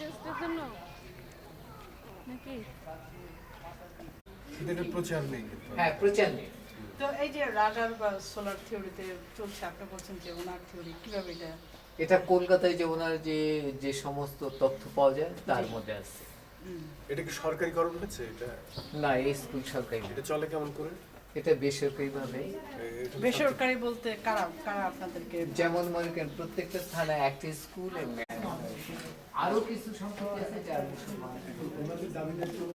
গেস্টের জন্য? নাকি? এটা প্রচার নেই হ্যাঁ প্রচার নেই। তো এই যে রাডার বা সোলার থিওরিতে চলছে আপনি বলছেন যে ওনার থিওরি কীভাবে এটা? এটা কলকাতায় যে ওনার যে যে সমস্ত তথ্য পাওয়া যায় তার মধ্যে আছে। এটা কি সরকারিকরণ হয়েছে এটা না এই স্কুল সরকারি এটা চলে কেমন করে? এটা বেসরকারি ভাবে বেসরকারি বলতে কারা কারা আপনাদেরকে যেমন মনে করেন প্রত্যেকটা থানায় একটা স্কুল আরও কিছু সম্পত্তি আছে মুসলমান